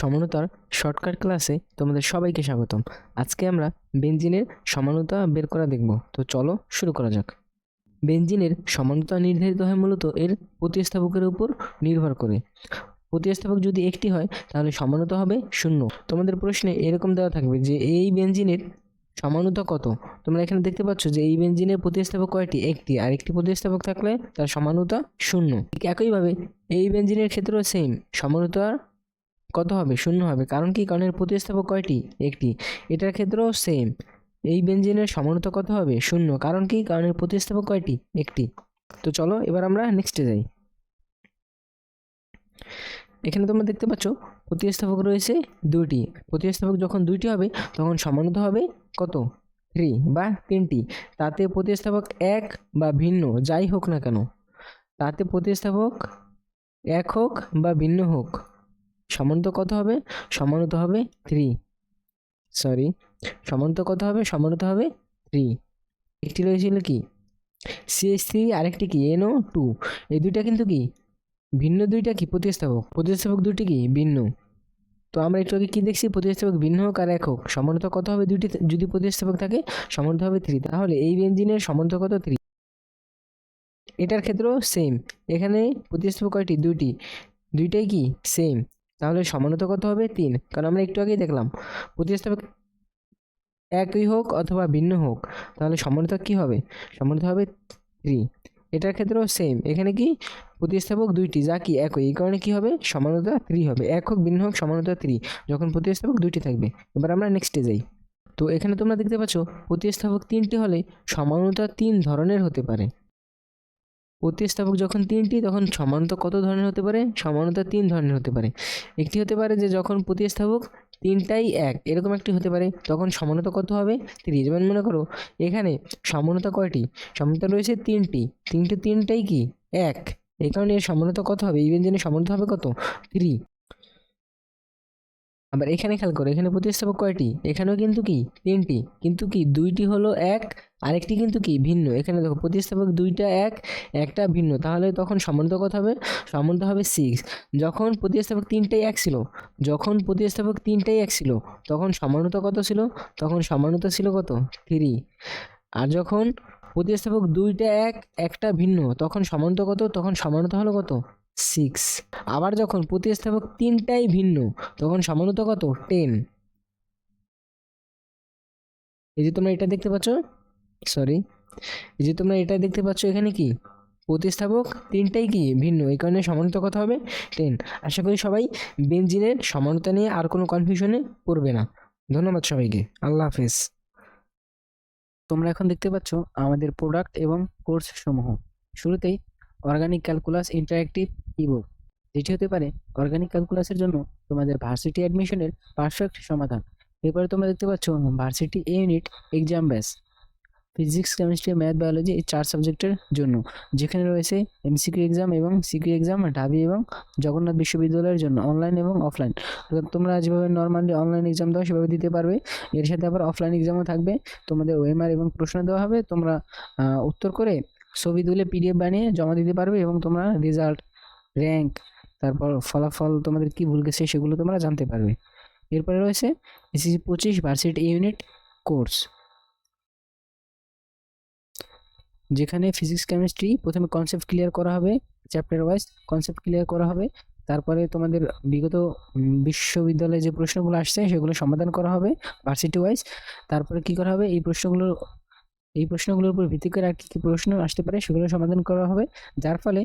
সমানতার shortcut ক্লাসে তোমাদের সবাইকে স্বাগতম। আজকে আমরা বেঞ্জিনের সমানতা বের করা দেখব। তো চলো শুরু করা যাক। বেঞ্জিনের সমানতা নির্ধারিত হয় মূলত এর প্রতিস্থাপকের উপর নির্ভর করে। প্রতিস্থাপক যদি একটি হয়, তাহলে সমানতা হবে শূন্য। তোমাদের প্রশ্নে এরকম দেওয়া থাকবে যে এই বেঞ্জিনের সমানতা কত? তোমরা এখানে দেখতে পাচ্ছ যে এই বেঞ্জিনের প্রতিস্থাপক কয়টি? একটি। আর একটি প্রতিস্থাপক থাকলে তার সমানতা শূন্য। ঠিক একইভাবে এই বেঞ্জিনের ক্ষেত্রেও সেম সমানতা কত হবে? শূন্য হবে। কারণ কি? কারণ এর প্রতিস্থাপক কয়টি? একটি। এটার ক্ষেত্রেও সেম এই বেঞ্জিনের সমানতা কত হবে? শূন্য। কারণ কি? কারণ এর প্রতিস্থাপক কয়টি? একটি। তো চলো, এবার আমরা নেক্সটে যাই। এখানে তোমরা দেখতে পাচ্ছ, প্রতিস্থাপক রয়েছে দুইটি। প্রতিস্থাপক যখন দুইটি হবে, তখন সমানতা হবে কত? থ্রি বা তিনটি। তাতে প্রতিস্থাপক এক বা ভিন্ন, যাই হোক না কেন, তাতে প্রতিস্থাপক এক হোক বা ভিন্ন হোক সমানত কত হবে? সমানত হবে থ্রি সরি সমানত কত হবে? সমানত হবে থ্রি একটি রয়েছিল কি? সিএস থ্রি আরেকটি কি? এনও টু এই দুইটা কিন্তু কি? ভিন্ন দুইটা কি? প্রতিস্থাপক। প্রতিস্থাপক দুটি কি? ভিন্ন। তো আমরা একটু আগে কী দেখছি? প্রতিস্থাপক ভিন্ন হোক আর এক হোক। সমানতা কত হবে দুইটি? যদি প্রতিস্থাপক থাকে, সমানতা হবে থ্রি তাহলে এই বেঞ্জিনের সমানতা কত? থ্রি এটার ক্ষেত্রেও সেম এখানে প্রতিস্থাপক কয়টি? দুইটি। দুইটাই কি? সেম তাহলে সমানতা কত হবে? তিন। কারণ আমরা একটু আগেই দেখলাম, প্রতিস্থাপক একই হোক অথবা ভিন্ন হোক, তাহলে সমানতা কি হবে? সমানতা হবে থ্রি। এটার ক্ষেত্রেও সেম এখানে কি? প্রতিস্থাপক দুইটি, যা কি একই। এই কারণে কি হবে? সমানতা থ্রি হবে। এক হোক, ভিন্ন হোক, সমানতা থ্রি। যখন প্রতিস্থাপক দুইটি থাকবে। এবার আমরা নেক্সটে যাই। তো এখানে তোমরা দেখতে পাচ্ছ, প্রতিস্থাপক তিনটি হলে সমানতা তিন ধরনের হতে পারে। প্রতিস্থাপক যখন তিনটি, তখন সমানতা কত ধরনের হতে পারে? সমানতা তিন ধরনের হতে পারে। একটি হতে পারে যে, যখন প্রতিস্থাপক তিনটাই এক, এরকম একটি হতে পারে, তখন সমানতা কত হবে? থ্রি যেমন মনে করো, এখানে সমানতা কয়টি? সমানতা রয়েছে তিনটি। তিনটে তিনটাই কি? এক। এই কারণে সমানতা কত হবে? এই ব্যঞ্জনের সমানতা হবে কত? থ্রি আবার এখানে খেয়াল করো, এখানে প্রতিস্থাপক কয়টি? এখানেও কিন্তু কি? তিনটি। কিন্তু কি? দুইটি হলো এক আরেকটি কিন্তু কি? ভিন্ন। এখানে দেখো, প্রতিস্থাপক দুইটা এক, একটা ভিন্ন। তাহলে তখন সমানতা কত হবে? সমানতা হবে সিক্স যখন প্রতিস্থাপক তিনটাই এক ছিল, যখন প্রতিস্থাপক তিনটাই এক ছিল, তখন সমানতা কত ছিল? তখন সমানতা ছিল কত? থ্রি আর যখন প্রতিস্থাপক দুইটা এক, একটা ভিন্ন, তখন সমানতা কত? তখন সমানতা হলো কত? সিক্স আবার যখন প্রতিস্থাপক তিনটাই ভিন্ন, তখন সমানত কত? টেন এই যে তোমরা এটা দেখতে পাচ্ছ? সরি যে তোমরা এটা দেখতে পাচ্ছ এখানে কি? প্রতিস্থাপক তিনটাই কি ভিন্ন? এই কারণে সমানতা কথা হবে টেন আশা করি সবাই বেঞ্জিনের সমানতা নিয়ে আর কোনো কনফিউশনে পড়বে না। ধন্যবাদ সবাইকে। আল্লাহ হাফেজ। তোমরা এখন দেখতে পাচ্ছ আমাদের প্রোডাক্ট এবং কোর্স সমূহ। শুরুতেই অর্গানিক ক্যালকুলাস ইন্টারেক্টিভ ইবুক যেটি হতে পারে অর্গানিক ক্যালকুলাসের জন্য তোমাদের ভার্সিটি অ্যাডমিশনের পারফেক্ট সমাধান। এরপরে তোমরা দেখতে পাচ্ছ ভার্সিটি এ ইউনিট এক্সাম ব্যাস ফিজিক্স কেমিস্ট্রি ম্যাথ বায়োলজি এই চার সাবজেক্টের জন্য। যেখানে রয়েছে এমসিকিউ এক্সাম এবং সিকিউ এক্সাম ঢাবি এবং জগন্নাথ বিশ্ববিদ্যালয়ের জন্য অনলাইন এবং অফলাইন তোমরা যেভাবে নর্মালি অনলাইন এক্সাম দাও, সেভাবে দিতে পারবে। এর সাথে আবার অফলাইন এক্সামও থাকবে। তোমাদের ওএমআর এবং প্রশ্ন দেওয়া হবে। তোমরা উত্তর করে ছবি তুলে পিডিএফ বানিয়ে জমা দিতে পারবে এবং তোমরা রেজাল্ট র্যাঙ্ক তারপর ফলাফল তোমাদের কি ভুল গেছে সেগুলো তোমরা জানতে পারবে। এরপরে রয়েছে এসএসসি পঁচিশ ভার্সিটি ইউনিট কোর্স যেখানে ফিজিক্স কেমিস্ট্রি প্রথমে কনসেপ্ট ক্লিয়ার করা হবে চ্যাপ্টার ওয়াইজ কনসেপ্ট ক্লিয়ার করা হবে। তারপরে তোমাদের বিগত বিশ্ববিদ্যালয়ে যে প্রশ্নগুলো আসছে সেগুলো সমাধান করা হবে ভার্সিটি ওয়াইজ তারপরে কি করা হবে? এই প্রশ্নগুলো, এই প্রশ্নগুলোর উপর ভিত্তি করে আর কী কী প্রশ্ন আসতে পারে সেগুলো সমাধান করা হবে। যার ফলে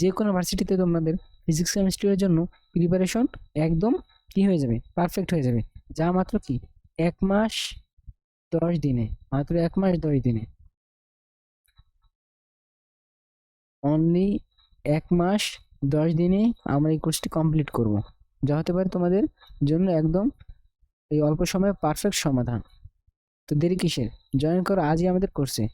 যে কোনো ভার্সিটিতে তোমাদের ফিজিক্স কেমিস্ট্রির জন্য প্রিপারেশন একদম কি হয়ে যাবে? পারফেক্ট হয়ে যাবে। যা মাত্র কি? এক মাস দশ দিনে। মাত্র এক মাস দশ দিনে। অনলি এক মাস, দশ দিনে আমরা এই কোর্সটি কমপ্লিট করব। যা হতে পারে তোমাদের জন্য একদম এই অল্প সময়ে পারফেক্ট সমাধান। তো দেরি কিসের? জয়েন করো আজই আমাদের কোর্সে